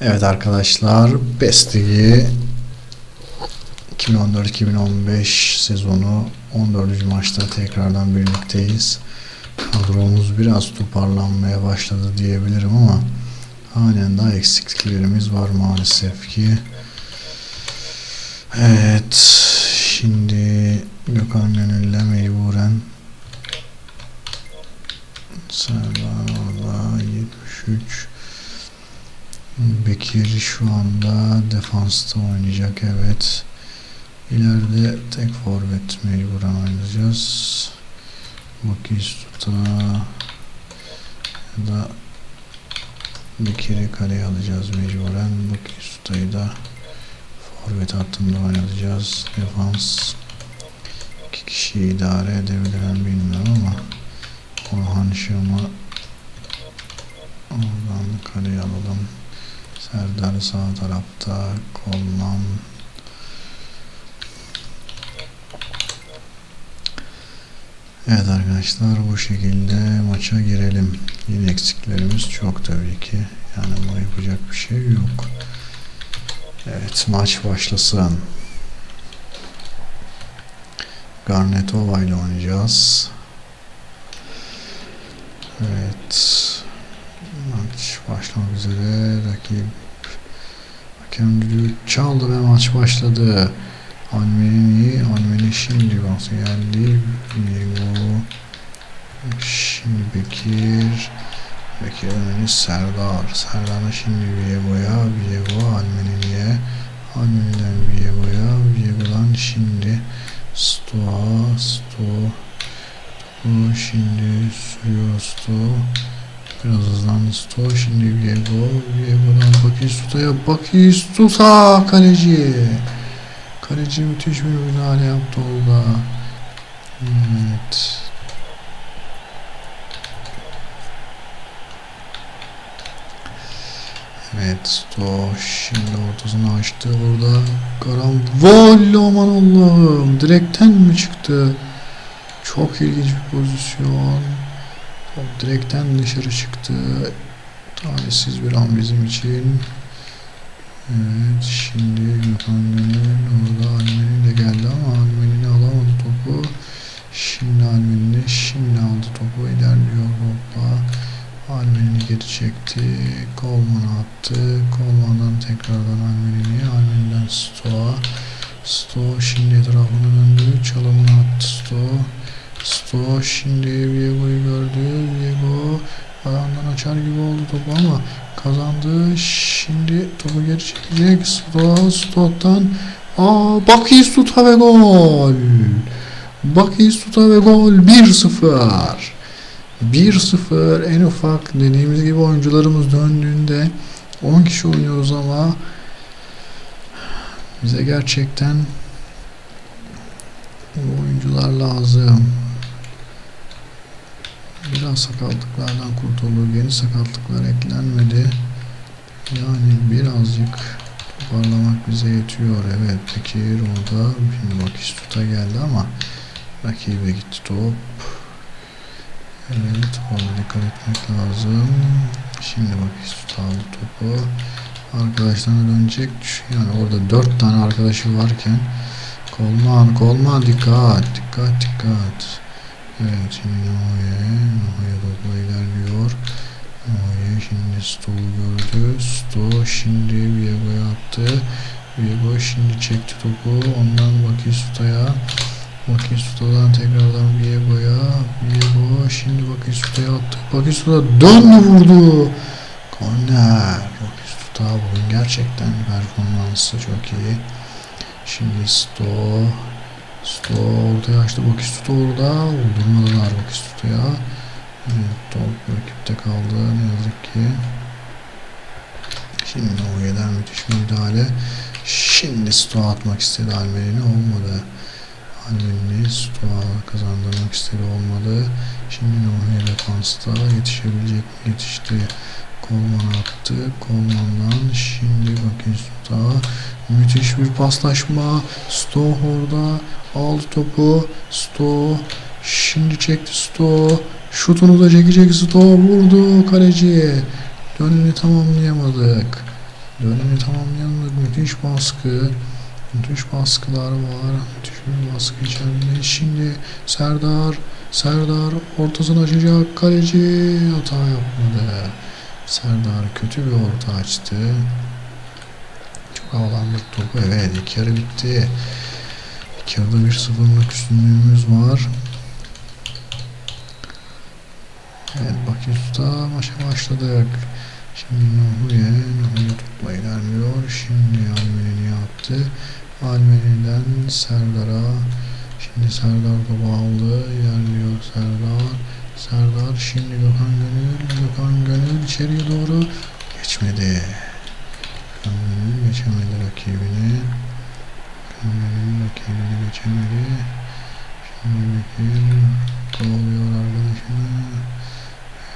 Evet arkadaşlar Best Ligi 2014-2015 sezonu 14. maçta tekrardan birlikteyiz. Kadromuz biraz toparlanmaya başladı diyebilirim ama halen daha eksikliklerimiz var maalesef ki. Evet şimdi Gökhan Gönül'le mecburen Serdar orada 73 Bekir şu anda defansta oynayacak evet. İleride tek forvet mecburen oynayacağız. Bakistuta ya da Bekir'i kaleye alacağız mecburen. Bakistuta'yı da forvet hattında oynatacağız. Defans iki kişi idare edebilirim bilmiyorum ama Orhan Şam'ı oradan kaleye alalım. Serdar sağ tarafta Kolman Evet arkadaşlar bu şekilde maça girelim. Yine eksiklerimiz çok tabii ki. Yani buna yapacak bir şey yok. Evet maç başlasın. Garnetova ile oynayacağız. Evet. Maç başlamak üzere. Rakip hakem çaldı ve maç başladı. Almen'in iyi. Almen'in şimdi bası geldi. Diego. Şimdi Bekir. Bekir'den önce Serdar. Serdar'ın şimdi Viego'ya. Viego Almen'in iyi. Almen'den Viego'ya. Viego'dan şimdi Stoa. Stoa. Bu şimdi sürüyor Stoa. Biraz hızlandı Stoa. Şimdi Viego. Viego'dan Bakistuta'ya. Bakistuta kaleci. Kaleci müthiş bir müdahale yaptı orada. Evet. Evet, Sto şimdi ortasını açtı orada. Karambol aman Allah'ım. Direkten mi çıktı? Çok ilginç bir pozisyon. Top direkten dışarı çıktı. Talihsiz bir an bizim için. Evet şimdi Gökhan Gönül orada Almeni de geldi ama Almeni'ni alamadı topu. Şimdi Almeni şimdi aldı topu ilerliyor topla. Almeni'ni geri çekti. Kolman'a attı. Kolman'dan tekrardan Almeni'ni. Almeni'den Stoğa. Sto şimdi etrafını döndü. Çalımını attı Sto. Sto şimdi Viego'yu gördü. Viego ayağından açar gibi oldu topu ama kazandı. Şimdi topu geri çekecek. Stoğa, Stoğ'dan Aa, Bakistuta ve gol. Bakistuta ve gol 1-0. 1-0 en ufak dediğimiz gibi oyuncularımız döndüğünde 10 kişi oynuyoruz ama bize gerçekten oyuncular lazım. Biraz sakatlıklardan kurtulduk. Yeni sakatlıklar eklenmedi. Yani birazcık toparlamak bize yetiyor. Evet Bekir orada. Şimdi Bakistuta geldi ama rakibe gitti top. Evet ona dikkat etmek lazım. Şimdi Bakistuta aldı topu. Arkadaşlarına dönecek. Yani orada dört tane arkadaşı varken Kolman, Kolman dikkat, dikkat, dikkat. Evet şimdi Noye, Noye topla ilerliyor. Noye şimdi Sto'u gördü. Sto şimdi Viego'ya attı. Viego şimdi çekti topu. Ondan Bakistuta'ya. Bakistuta'dan tekrardan Viego'ya. Viego şimdi Bakistuta'ya attı. Bakistuta döndü vurdu. Korner. Bakistuta bugün gerçekten performansı çok iyi. Şimdi Sto Sto ortaya açtı Bakistuta orada. Vurdurmadılar Bakistuta'ya. Evet, top rakipte kaldı ne yazık ki. Şimdi Noye'den müthiş müdahale. Şimdi Sto atmak istedi Almeri'ni olmadı. Almeri'ni Sto kazandırmak istedi olmadı. Şimdi Noye defansta yetişebilecek mi? Yetişti. Kolman attı. Kolman'dan şimdi Bakistuta Müthiş bir paslaşma. Sto orada aldı topu. Sto şimdi çekti Sto. Şutunu da çekecek Sto vurdu kaleci. Dönünü tamamlayamadık. Dönemi tamamlayan müthiş baskı. Müthiş baskılar var. Müthiş bir baskı içerisinde. Şimdi Serdar Serdar ortasını açacak. Kaleci hata yapmadı. Serdar kötü bir orta açtı. Çok havalandık topu. Evet ilk yarı bitti. İlk yarıda bir sıfırlık üstünlüğümüz var. Evet Baküs'ta maça başladık. Şimdi Nuhuye, Nuhuye topla ilerliyor. Şimdi Almeni yaptı. Almeni'den Serdar'a. Şimdi Serdar topu aldı. İlerliyor Serdar. Serdar şimdi Gökhan Gönül. Gökhan Gönül içeriye doğru geçmedi. Gökhan Gönül geçemedi rakibini. Gökhan Gönül rakibini geçemedi. Şimdi Bekir kovalıyor arkadaşını.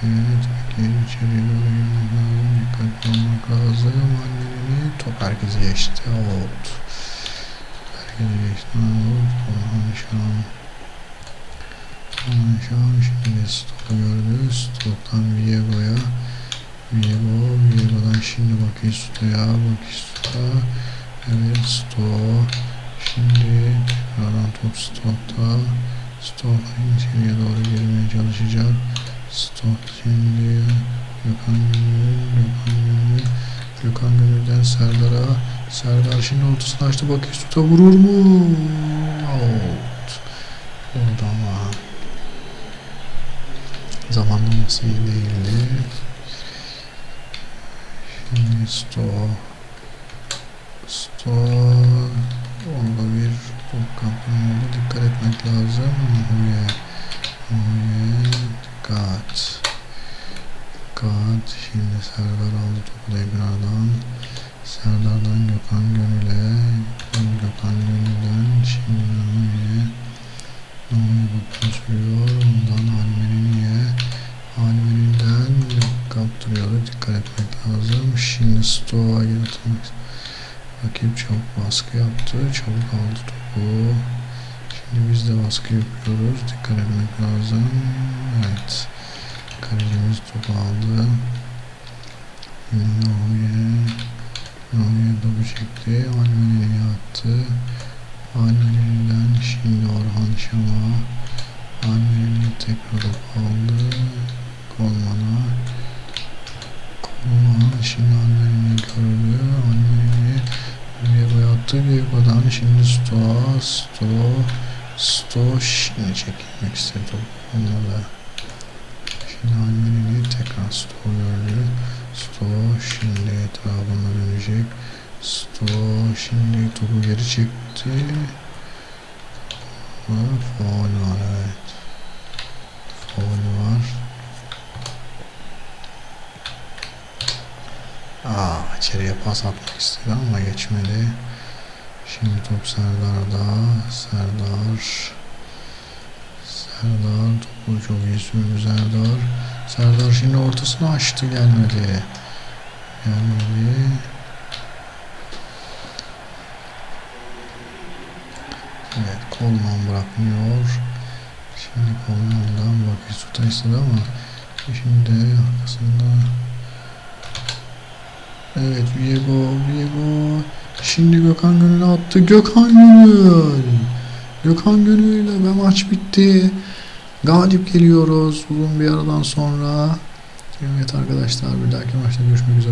Evet, Bekir içeriye doğru girmek lazım. Dikkatli olmak lazım. Anneni top herkesi geçti. Out. Herkesi geçti. Out. Orhan Şahan. Şahan şimdi stopu gördü. Stoptan Viego'ya. Viego. Viego'dan şimdi Bakisto'ya. Bakisto'ya. Evet, stop. Şimdi tekrardan top stopta. Stop içeriye doğru girmeye çalışacak. Stop şimdi Gökhan Gönül, Gökhan Gönül, Gökhan Gönül'den Serdar'a. Serdar şimdi ortasını açtı. Baküstü'de vurur mu? Out. Oldu ama zamanlaması iyi değildi. Şimdi stop. Stop. Onda bir kampanya oldu. Dikkat etmek lazım. Nuhuye. Nuhuye. Dikkat. Dikkat. Şimdi Serdar aldı topu tekrardan. Serdar'dan Gökhan Gönül'e. Gökhan Gönül'den şimdi Nuhuye. Nuhuye bakıyor sürüyor. Ondan Almeni'ye. Kaptırıyordu. Dikkat etmek lazım. Şimdi Stoğa atmak Rakip çabuk baskı yaptı. Çabuk aldı topu. Şimdi biz de baskı yapıyoruz. Dikkat etmek lazım. Evet. Kalecimiz topu aldı. Noye. Noye topu çekti. Almeni'ye attı. Almeni'den şimdi Orhan Şam'a. Almeni tekrar topu aldı. Kolman'a. Kolman şimdi Almeni'yi gördü. Almeni'yi Viego'ya attı. Viego'dan şimdi Sto, Sto, Sto şimdi çekilmek istedi. Olmadı. Şimdi Almeni'yi tekrar Sto gördü. Sto şimdi etrafına dönecek. Sto şimdi topu geri çekti. Ve faul var evet. Faul var. Aa, içeriye pas atmak istedi ama geçmedi. Şimdi top Serdar'da. Serdar. Serdar topu çok iyi sürdü Serdar. Serdar şimdi ortasını açtı gelmedi. Gelmedi. Evet Kolman bırakmıyor. Şimdi Kolman'dan Baküsut'a istedi ama şimdi arkasında Evet Viego, Viego. Şimdi Gökhan Gönül'e attı. Gökhan Gönül. Gökhan Gönül ve maç bitti. Galip geliyoruz uzun bir aradan sonra. Evet arkadaşlar bir dahaki maçta görüşmek üzere.